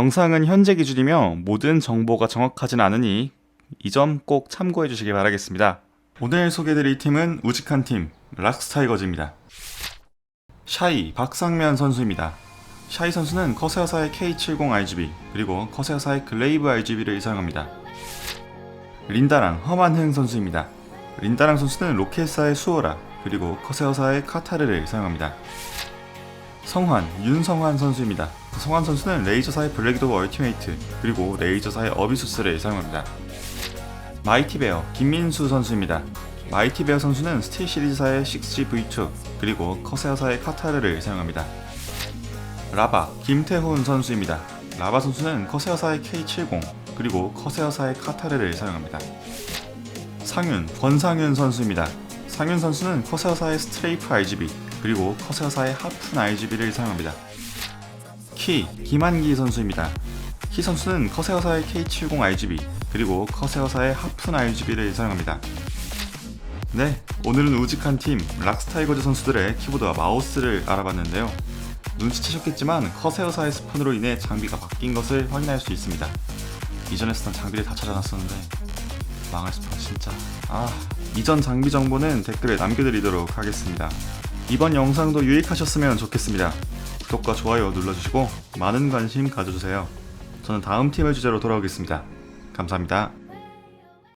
영상은 현재 기준이며 모든 정보가 정확하진 않으니 이 점 꼭 참고해 주시기 바라겠습니다. 오늘 소개해드릴 팀은 우직한 팀 락스타이거즈입니다. 샤이 박상면 선수입니다. 샤이 선수는 커세어사의 K70 RGB 그리고 커세어사의 글레이브 RGB를 사용합니다. 린다랑 허만흥 선수입니다. 린다랑 선수는 로켓사의 수호라 그리고 커세어사의 카타르를 사용합니다. 성환 윤성환 선수입니다. 성환 선수는 레이저사의 블랙도우 얼티메이트 그리고 레이저사의 어비수스를 사용합니다. 마이티베어 김민수 선수입니다. 마이티베어 선수는 스틸 시리즈사의 6G-V2 그리고 커세어사의 카타르를 사용합니다. 라바 김태훈 선수입니다. 라바 선수는 커세어사의 K70 그리고 커세어사의 카타르를 사용합니다. 상윤 권상윤 선수입니다. 상윤 선수는 커세어사의 스트레이프 RGB 그리고 커세어사의 하푼 RGB를 사용합니다. 키 김한기 선수입니다. 키 선수는 커세어사의 K70 RGB 그리고 커세어사의 하푼 RGB를 사용합니다. 네, 오늘은 우직한 팀 락스타이거즈 선수들의 키보드와 마우스를 알아봤는데요. 눈치채셨겠지만 커세어사의 스폰으로 인해 장비가 바뀐 것을 확인할 수 있습니다. 이전에 쓰던 장비를 다 찾아놨었는데 망할 스폰 진짜. 아, 이전 장비 정보는 댓글에 남겨드리도록 하겠습니다. 이번 영상도 유익하셨으면 좋겠습니다. 구독과 좋아요 눌러주시고 많은 관심 가져주세요. 저는 다음 팀의 주제로 돌아오겠습니다. 감사합니다.